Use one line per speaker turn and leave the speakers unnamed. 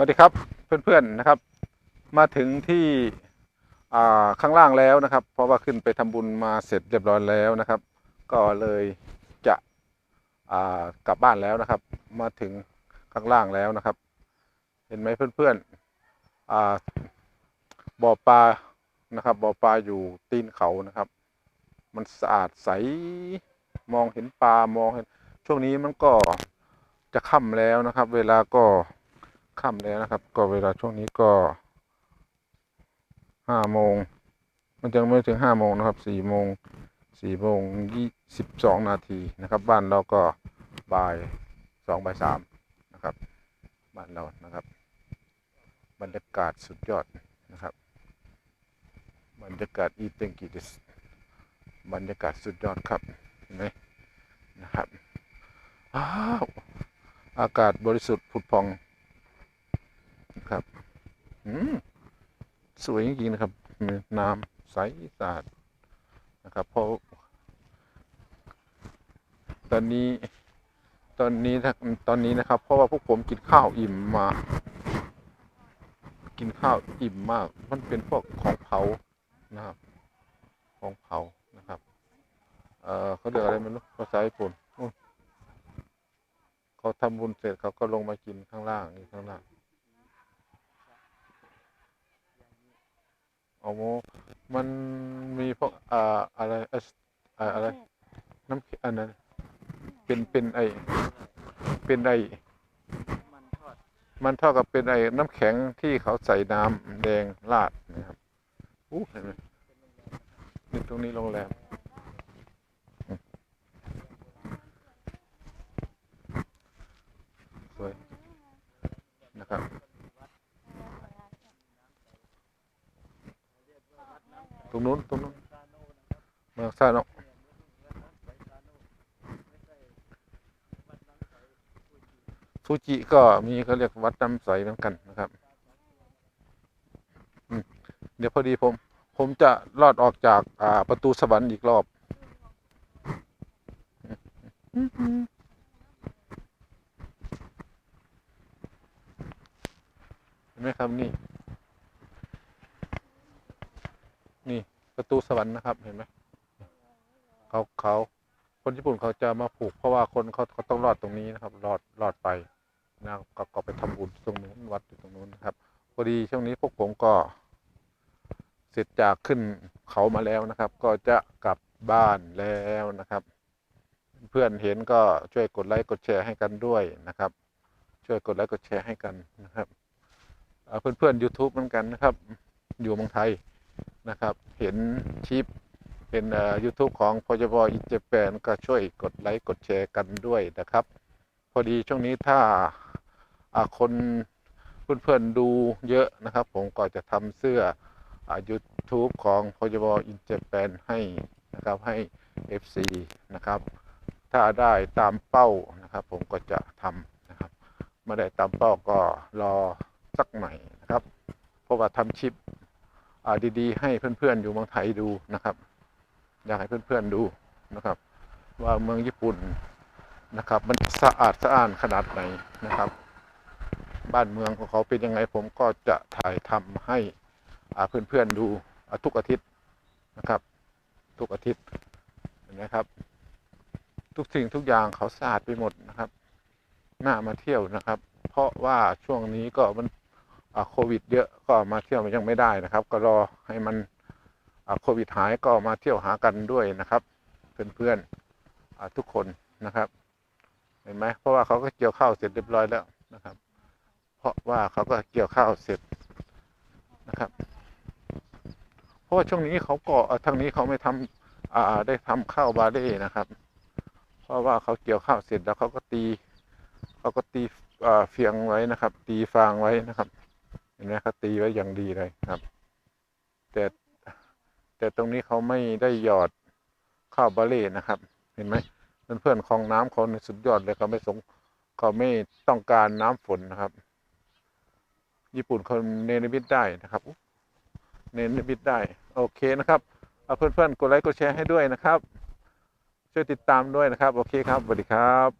สวัสดีครับเพื่อนๆนะครับ มาถึงที่ข้างล่างแล้วนะครับ เพราะว่าขึ้นไปทำบุญมาเสร็จเรียบร้อยแล้วนะครับ ก็เลยจะกลับบ้านแล้วนะครับ มาถึงข้างล่างแล้วนะครับ เห็นไหมเพื่อนๆบ่อปลานะครับบ่อปลาอยู่ตีนเขานะครับ มันสะอาดใสมองเห็นปลามองเห็นช่วงนี้มันก็จะค่ำแล้วนะครับ เวลาก็ ค่ำแล้วนะครับ ก็เวลาช่วงนี้ก็ห้าโมง มันยังไม่ถึงห้าโมงนะครับสี่โมงสี่โมงยี่สิบสองนาทีนะครับ บ้านเราก็บ่ายสองบ่ายสามนะครับ บ้านเรานะครับ บรรยากาศสุดยอดนะครับ บรรยากาศอีเตงกิดิสบรรยากาศสุดยอดครับเห็นไหมนะครับอ้าวอากาศบริสุทธิ์ผุดพอง สวยจริงๆนะครับ น้ำใสสะอาดนะครับเพราะตอนนี้ ตอนนี้ตอนนี้นะครับ เพราะว่าพวกผมกินข้าวอิ่มมา กินข้าวอิ่มมาก มันเป็นพวกของเผานะครับ ของเผานะครับ เอ่อเขาเรียกอะไรไม่รู้ภาษาญี่ปุ่นเขาทำบุญเสร็จเขาก็ลงมากินข้างล่างนี่ข้างล่าง โอ้โหมันมีพวกอ่าอะไรเอสอ่าอะไร น้ำแข็งอันนั้นเป็นเป็นไอเป็นไอ
มันทอด
มันเท่ากับเป็นไอน้ำแข็งที่เขาใส่น้ำแดงราดนะครับอู้เห็นไหมนี่ตรงนี้โรงแรมอืมสวยนะครับ ต รงนู้นตรงนู้นเมืองซาโนะฟูจิก็มีเขาเรียกวัดน้ำใสเหมือนกันนะครับเดี๋ยวพอดีผม ผมจะลอดออกจากอ่าประตูสวรรค์อีกรอบเห็นไหมครับนี่ นี่ประ ตูสวรรค์นะครับเห็นไหมเขาเขาคนญี่ปุ่นเขาจะมาผูก เพราะว่าคนเขาเขาต้องรอดตรงนี้นะครับรอดรอดไปนะก็ก็ไปทำบุญตรงนู้นวัดอยู่ตรงนู้นนะครับพอดีช่วงนี้พวกผมก็ เสร็จจากขึ้นเขามาแล้วนะครับ ก็จะกลับบ้านแล้วนะครับ เพื่อนเห็นก็ช่วยกดไลค์กดแชร์ให้กันด้วยนะครับ ช่วยกดไลค์กดแชร์ให้กันนะครับเอ่อนเพื่อนๆ YouTube เหมือนกันนะครับ อยู่เมืองไทย นะครับ เห็นคลิปเป็นเอ่อ YouTube ของพจบอินเจแปนก็ช่วยกดไลค์กดแชร์กันด้วยนะครับ พอดีช่วงนี้ถ้าอาคนเพื่อนๆดูเยอะนะครับ ผมก็จะทำเสื้ออ YouTube ของพจบอินเจแปนให้นะครับให้ FC นะครับ ถ้าได้ตามเป้านะครับ ผมก็จะทำนะครับไม่ได้ตามเป้าก็รอสักหน่อยนะครับ เพราะว่าทำชิป ดีๆ ให้เพื่อนๆ อยู่เมืองไทยดูนะครับ อยากให้เพื่อนๆดูนะครับ ว่าเมืองญี่ปุ่นนะครับ มันสะอาดสะอ้านขนาดไหนนะครับ บ้านเมืองของเขาเป็นยังไงผมก็จะถ่ายทำให้เพื่อนๆดูทุกอาทิตย์นะครับ ทุกอาทิตย์นไหมครับ ทุกสิ่งทุกอย่างเขาสะอาดไปหมดนะครับน่ามาเที่ยวนะครับ เพราะว่าช่วงนี้ก็มัน โควิด เยอะก็มาเที่ยวยังไม่ได้นะครับ ก็รอให้มันโควิดหายก็มาเที่ยวหากันด้วยนะครับ เพื่อนๆอ่าทุกคนนะครับเห็นไหมเพราะว่าเขาก็เกี่ยวข้าวเสร็จเรียบร้อยแล้วนะครับ เพราะว่าเขาก็เกี่ยวข้าวเสร็จนะครับเพราะว่าช่วงนี้เขาก็เอ่อทางนี้เขาไม่ทำอ่าได้ทำข้าวบาเล่นะครับ เพราะว่าเขาเกี่ยวข้าวเสร็จแล้วเขาก็ตีเขาก็ตีเฟียงไว้นะครับ ตีฟางไว้นะครับ เห็นไหมเขาตีไว้อย่างดีเลยครับ แต่แต่ตรงนี้เขาไม่ได้หยอดข้าวบาเล่นะครับ เห็นไหมเพื่อนๆคลองน้ำเขาสุดยอดเลยเขาไม่สงเขาไม่ต้องการน้ำฝนนะครับ ญี่ปุ่นเขาเนรมิตได้นะครับเนรมิตได้โอเคนะครับเอาเพื่อนๆกดไลค์กดแชร์ให้ด้วยนะครับ ช่วยติดตามด้วยนะครับ โอเคครับสวัสดีครับ